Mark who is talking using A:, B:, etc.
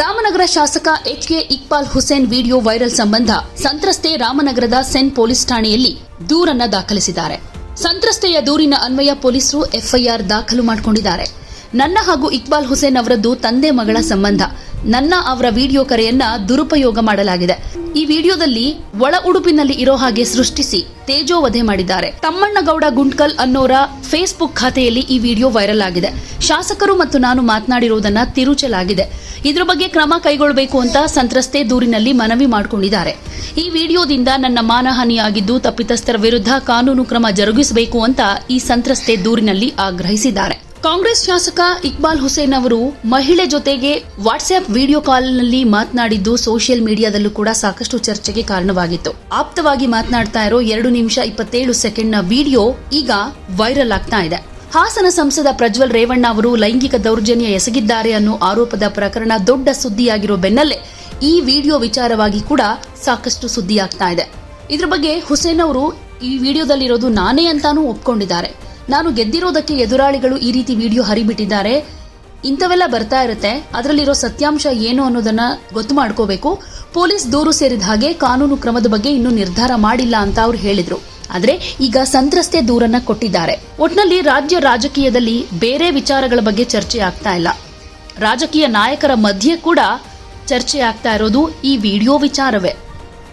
A: ರಾಮನಗರ ಶಾಸಕ H K Iqbal Hussain video viral ಸಂಬಂಧ ಸಂತ್ರಸ್ತೆ ರಾಮನಗರದ ಸೆನ್ ಪೊಲೀಸ್ ಠಾಣೆಯಲ್ಲಿ ದೂರನ್ನ ದಾಖಲಿಸಿದ್ದಾರೆ. ಸಂತ್ರಸ್ತೆಯ ದೂರಿನ ಅನ್ವಯ ಪೊಲೀಸರು ಎಫ್ಐಆರ್ ದಾಖಲು ಮಾಡಿಕೊಂಡಿದ್ದಾರೆ. ನನ್ನ ಹಾಗೂ ಇಕ್ಬಾಲ್ ಹುಸೇನ್ ಅವರದ್ದು ತಂದೆ ಮಗಳ ಸಂಬಂಧ. ನನ್ನ ಅವರ ವಿಡಿಯೋ ಕರೆಯನ್ನ ದುರುಪಯೋಗ ಮಾಡಲಾಗಿದೆ. ಈ ವಿಡಿಯೋದಲ್ಲಿ ಒಳ ಉಡುಪಿನಲ್ಲಿ ಇರೋ ಹಾಗೆ ಸೃಷ್ಟಿಸಿ ತೇಜೋವಧೆ ಮಾಡಿದ್ದಾರೆ. ತಮ್ಮಣ್ಣಗೌಡ ಗುಂಟ್ಕಲ್ ಅನ್ನೋರ ಫೇಸ್ಬುಕ್ ಖಾತೆಯಲ್ಲಿ ಈ ವಿಡಿಯೋ ವೈರಲ್ ಆಗಿದೆ. ಶಾಸಕರು ಮತ್ತು ನಾನು ಮಾತನಾಡಿರುವುದನ್ನ ತಿರುಚಲಾಗಿದೆ. ಇದ್ರ ಬಗ್ಗೆ ಕ್ರಮ ಕೈಗೊಳ್ಳಬೇಕು ಅಂತ ಸಂತ್ರಸ್ತೆ ದೂರಿನಲ್ಲಿ ಮನವಿ ಮಾಡಿಕೊಂಡಿದ್ದಾರೆ. ಈ ವಿಡಿಯೋದಿಂದ ನನ್ನ ಮಾನಹಾನಿಯಾಗಿದ್ದು ತಪ್ಪಿತಸ್ಥರ ವಿರುದ್ಧ ಕಾನೂನು ಕ್ರಮ ಜರುಗಿಸಬೇಕು ಅಂತ ಈ ಸಂತ್ರಸ್ತೆ ದೂರಿನಲ್ಲಿ ಆಗ್ರಹಿಸಿದ್ದಾರೆ. ಕಾಂಗ್ರೆಸ್ ಶಾಸಕ ಇಕ್ಬಾಲ್ ಹುಸೇನ್ ಅವರು ಮಹಿಳೆ ಜೊತೆಗೆ ವಾಟ್ಸ್ಆಪ್ ವಿಡಿಯೋ ಕಾಲ್ನಲ್ಲಿ ಮಾತನಾಡಿದ್ದು ಸೋಷಿಯಲ್ ಮೀಡಿಯಾದಲ್ಲೂ ಕೂಡ ಸಾಕಷ್ಟು ಚರ್ಚೆಗೆ ಕಾರಣವಾಗಿತ್ತು. ಆಪ್ತವಾಗಿ ಮಾತನಾಡ್ತಾ ಇರೋ ಎರಡು ನಿಮಿಷ ಇಪ್ಪತ್ತೇಳು ಸೆಕೆಂಡ್ನ ವಿಡಿಯೋ ಈಗ ವೈರಲ್ ಆಗ್ತಾ ಇದೆ. ಹಾಸನ ಸಂಸದ ಪ್ರಜ್ವಲ್ ರೇವಣ್ಣ ಅವರು ಲೈಂಗಿಕ ದೌರ್ಜನ್ಯ ಎಸಗಿದ್ದಾರೆ ಅನ್ನೋ ಆರೋಪದ ಪ್ರಕರಣ ದೊಡ್ಡ ಸುದ್ದಿಯಾಗಿರೋ ಬೆನ್ನಲ್ಲೇ ಈ ವಿಡಿಯೋ ವಿಚಾರವಾಗಿ ಕೂಡ ಸಾಕಷ್ಟು ಸುದ್ದಿಯಾಗ್ತಾ ಇದೆ. ಇದ್ರ ಬಗ್ಗೆ ಹುಸೇನ್ ಅವರು ಈ ವಿಡಿಯೋದಲ್ಲಿರೋದು ನಾನೇ ಅಂತಾನೂ ಒಪ್ಕೊಂಡಿದ್ದಾರೆ. ನಾನು ಗೆದ್ದಿರೋದಕ್ಕೆ ಎದುರಾಳಿಗಳು ಈ ರೀತಿ ವಿಡಿಯೋ ಹರಿಬಿಟ್ಟಿದ್ದಾರೆ. ಇಂಥವೆಲ್ಲ ಬರ್ತಾ ಇರುತ್ತೆ. ಅದರಲ್ಲಿರೋ ಸತ್ಯಾಂಶ ಏನು ಅನ್ನೋದನ್ನ ಗೊತ್ತು ಮಾಡ್ಕೋಬೇಕು. ಪೊಲೀಸ್ ದೂರು ಸೇರಿದ ಹಾಗೆ ಕಾನೂನು ಕ್ರಮದ ಬಗ್ಗೆ ಇನ್ನೂ ನಿರ್ಧಾರ ಮಾಡಿಲ್ಲ ಅಂತ ಅವ್ರು ಹೇಳಿದ್ರು. ಆದರೆ ಈಗ ಸಂತ್ರಸ್ತೆ ದೂರನ್ನ ಕೊಟ್ಟಿದ್ದಾರೆ. ಒಟ್ನಲ್ಲಿ ರಾಜ್ಯ ರಾಜಕೀಯದಲ್ಲಿ ಬೇರೆ ವಿಚಾರಗಳ ಬಗ್ಗೆ ಚರ್ಚೆ ಆಗ್ತಾ ಇಲ್ಲ. ರಾಜಕೀಯ ನಾಯಕರ ಮಧ್ಯೆ ಕೂಡ ಚರ್ಚೆ ಆಗ್ತಾ ಇರೋದು ಈ ವಿಡಿಯೋ ವಿಚಾರವೇ.